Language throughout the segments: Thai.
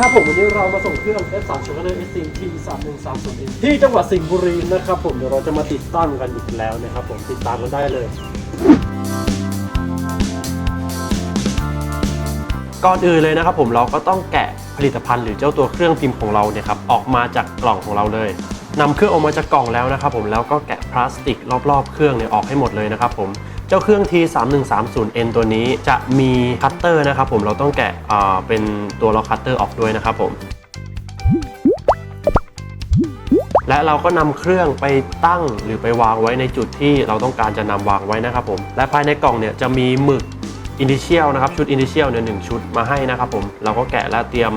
ครับผมวันนี้เรามาส่งเครื่อง F3 c h o c k e r SC T 3 1 3 0 ที่จังหวัดสิงห์บุรีนะครับผมเดี๋ยวเราจะมาติดตั้งกันอีกแล้วนะครับผมติดตามกันได้เลย ก่อนอื่นเลยนะครับผมเราก็ต้องแกะผลิตภัณฑ์หรือเจ้าตัวเครื่องพิมพ์ของเราเนี่ยครับออกมาจากกล่องของเราเลยนำเครื่องออกมาจากกล่องแล้วนะครับผมแล้วก็แกะพลาสติกรอบๆเครื่องเนี่ยออกให้หมดเลยนะครับผม เจ้าเครื่อง T3130N ตัวนี้จะมีคัตเตอร์นะครับผมเราต้องแกะเป็นตัวล็อกคัตเตอร์ออกด้วยนะครับผม และเราก็นำเครื่องไปตั้งหรือไปวางไว้ในจุดที่เราต้องการจะนำวางไว้นะครับผม และภายในกล่องเนี่ยจะมีหมึกอินดิเชียลนะครับชุดอินดิเชียลเนี่ยหนึ่งชุดมาให้นะครับผมเราก็แกะและเตรียม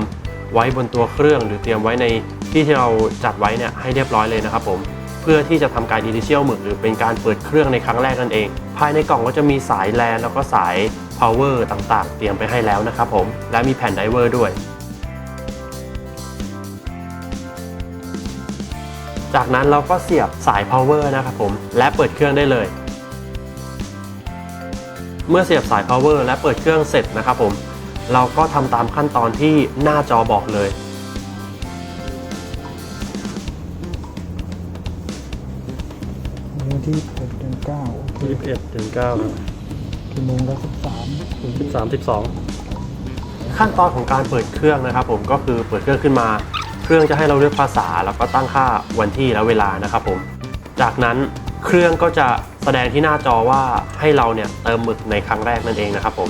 ไว้บนตัวเครื่อง หรือเตรียมไว้ในที่ที่เราจัดไว้เนี่ยให้เรียบร้อยเลยนะครับผม เพื่อที่จะทำการอินดิเชียลหมึกหรือเป็นการเปิดเครื่องในครั้งแรกนั่นเอง ภายในกล่องก็จะมีสายแลนแล้วก็สาย power ต่างๆ เตรียมไปให้แล้วนะครับผม และมีแผ่นไดเวอร์ด้วย จากนั้นเราก็เสียบสาย power นะครับผม และเปิดเครื่องได้เลย เมื่อเสียบสาย power และเปิดเครื่องเสร็จนะครับผม เราก็ทำตามขั้นตอนที่หน้าจอบอกเลย วันที่เปิดเดือนเก้า21ถึง9กี่โมงแล้วสิบสามถึง13 12ขั้นตอนของการเปิดเครื่องนะครับ ผมก็คือเปิดเครื่องขึ้นมา เครื่องจะให้เราเลือกภาษาแล้วก็ตั้งค่าวันที่และเวลานะครับผม จากนั้นเครื่องก็จะแสดงที่หน้าจอว่าให้เราเนี่ยเติมหมึกในครั้งแรกนั่นเองนะครับ ผม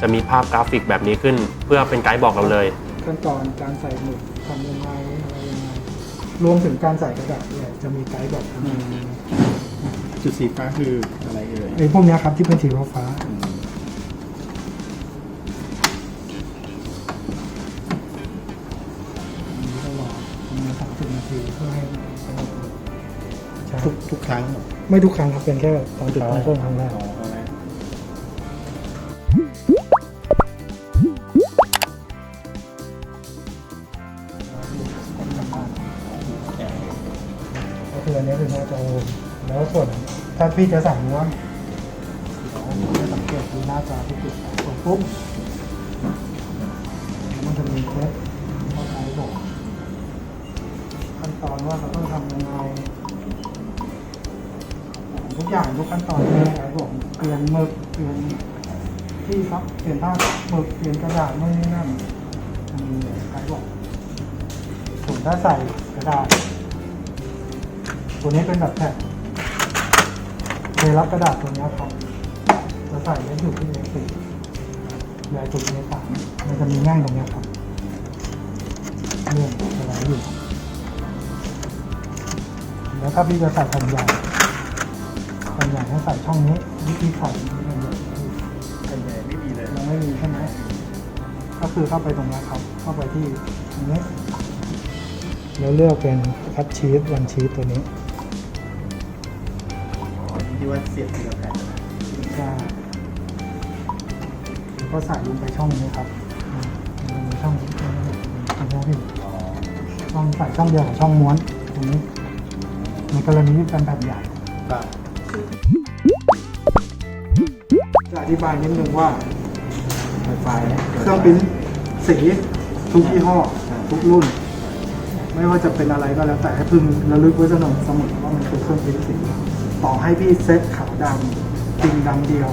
จะมีภาพกราฟิกแบบนี้ขึ้น เพื่อเป็นไกด์บอกเราเลย ขั้นตอนการใส่หมึกทำยังไงอะไรยังไงรวมถึงการใส่กระดาษเนี่ยจะมีไกด์บอกทำยังไง จุดสีฟ้าคืออะไรเอ่ยไอ้พวกเนี้ยครับที่เป็นสีฟ้าๆอันนี้ก็รอประมาณสามสิบนาทีเพื่อให้สงบหมึกใช่ทุกทุกครั้งไม่ทุกครั้งครับเป็นแค่ตอนจุดตั้งต้นครั้งแรกอ๋อเอาละก็คืออันนี้คือหน้าจอ แล้วส่วนถ้าพี่จะสั่งม้วนเดี๋ยวจะสังเกตดูหน้าจอที่ติดกดปุ๊บมันจะมีเทปข้อท้บอกขั้นตอนว่าเราต้องทำยังไงทุกอย่างทุกขั้นตอนที่ไอ้บอกเปลี่ยนหมึกเปลี่ยนที่ซับเปลี่ยนผ้าหมึกเปลี่ยนกระดาษนู่นนี่นั่นมันมีไอ้บอกส่วนถ้าใส่กระดาษตัวนี้เป็นแบบแผ่น เทรับกระดาษตัวนี้ครับจะใส่ไว้อยู่ที่ A4 ใหญ่สุด A3 มันจะมีแง่งตรงนี้ครับเรื่องอะไรอยู่ แล้วถ้าพี่จะใส่แผ่นใหญ่แผ่นใหญ่ให้ใส่ช่องนี้วิธีใส่แผ่นใหญ่กันใหญ่ไม่มีเลยยังไม่มีใช่ไหมก็คือเข้าไปตรงนี้ครับ เข้าไปที่ตรงนี้แล้วเลือกเป็นคัดชีสวันชีสตัวนี้ ที่ว่าเสียบทีละแผ่นใช่แล้วก็ใส่ลงไปช่องนี้ครับอืมลงไปช่องนี้ช่องนี้ช่องนี้อ๋อช่องใส่ช่องเดียวกับช่องม้วนตรงนี้ในกรณีที่เป็นแบบใหญ่ครับจะอธิบายนิดนึงว่าไฟไฟนะเครื่องปริ้นสีทุกยี่ห้อทุกรุ่น ไม่ว่าจะเป็นอะไรก็แล้วแต่ให้พึงระลึกไว้เสมอเสมอว่ามันคือเครื่องปริ้นสี ต่อให้พี่เซ็ตขาวดำจริงดำเดียว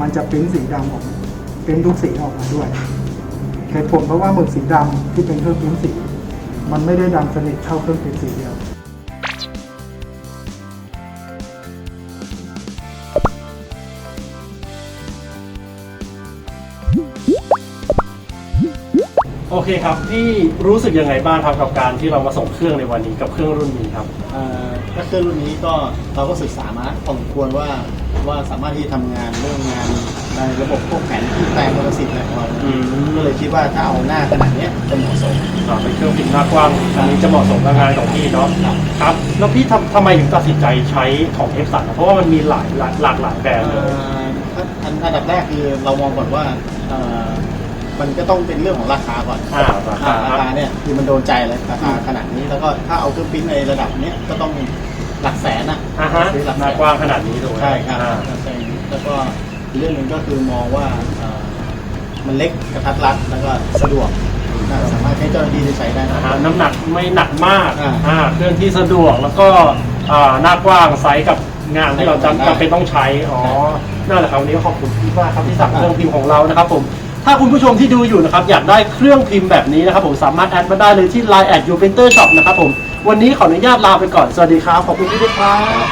มันจะปริ้นสีดำออกปริ้นทุกสีออกมาด้วยเหตุผลเพราะว่าหมึกสีดำที่เป็นเครื่องปิ้นสี มันไม่ได้ดำสนิทเท่าเครื่องปิ้นสีเดียว โอเคครับพี่รู้สึกยังไงบ้างครับกับการที่เรามาส่งเครื่องในวันนี้กับเครื่องรุ่นนี้ครับเอ่อถ้าเครื่องรุ่นนี้ก็เราก็ศึกษามาพอสมควรว่าว่าสามารถที่จะทำงานเรื่องงานในระบบพวกแผนที่แปลงมลสิทธิ์อะไรของเราอืมก็เลยคิดว่าถ้าเอาหน้าขนาดเนี้ยจะเหมาะสม อ่าเป็นเครื่องพิมพ์หน้ากว้างอันนี้จะเหมาะสมกับงานของพี่เนาะครับ ครับแล้วพี่ทำทำไมถึงตัดสินใจใช้ของ F3 เพราะว่ามันมีหลายหลายหลากหลายแบรนด์เลยเอ่อถ้าอันอันดับแรกคือเรามองก่อนว่าเอ่อ มันก็ต้องเป็นเรื่องของราคาก่อนอ่าราคาอ่ราคาเนี่ยคือมันโดนใจเลยราคาขนาดนี้แล้วก็ถ้าเอาเครื่องปริ้นในระดับเนี้ยก็ต้องหลักแสนอะอ่าฮะซื้อหลักหแสน้านกว้างขนาดนี้ถูกไหมใช่ครับอ่าหลักแสนแล้วก็อีกเรื่องหนึ่งก็คือมองว่าเอ่อมันเล็กกระทัดรัดแล้วก็สะดวกอ่าสามารถให้เจ้าหน้าที่ได้ใช้ได้นะนะครัฮะบน้ำหนักไม่หนักมากอ่าอ่าเครื่องที่สะดวกแล้วก็อ่าหน้ากว้างไซส์กับงานที่เราจำจำเป็นต้องใช้อ๋อนั่นแหละครับวันนี้ก็ขอบคุณพี่มากครับที่สั่งเครื่องพิมพ์ของเรานะครับผม ถ้าคุณผู้ชมที่ดูอยู่นะครับอยากได้เครื่องพิมพ์แบบนี้นะครับผมสามารถแอดมาได้เลยที่ Line แอดยูเพนเตอร์ช็อปนะครับผมวันนี้ขออนุญาตลาไปก่อนสวัสดีครับขอบคุณที่ด้วยครับครับ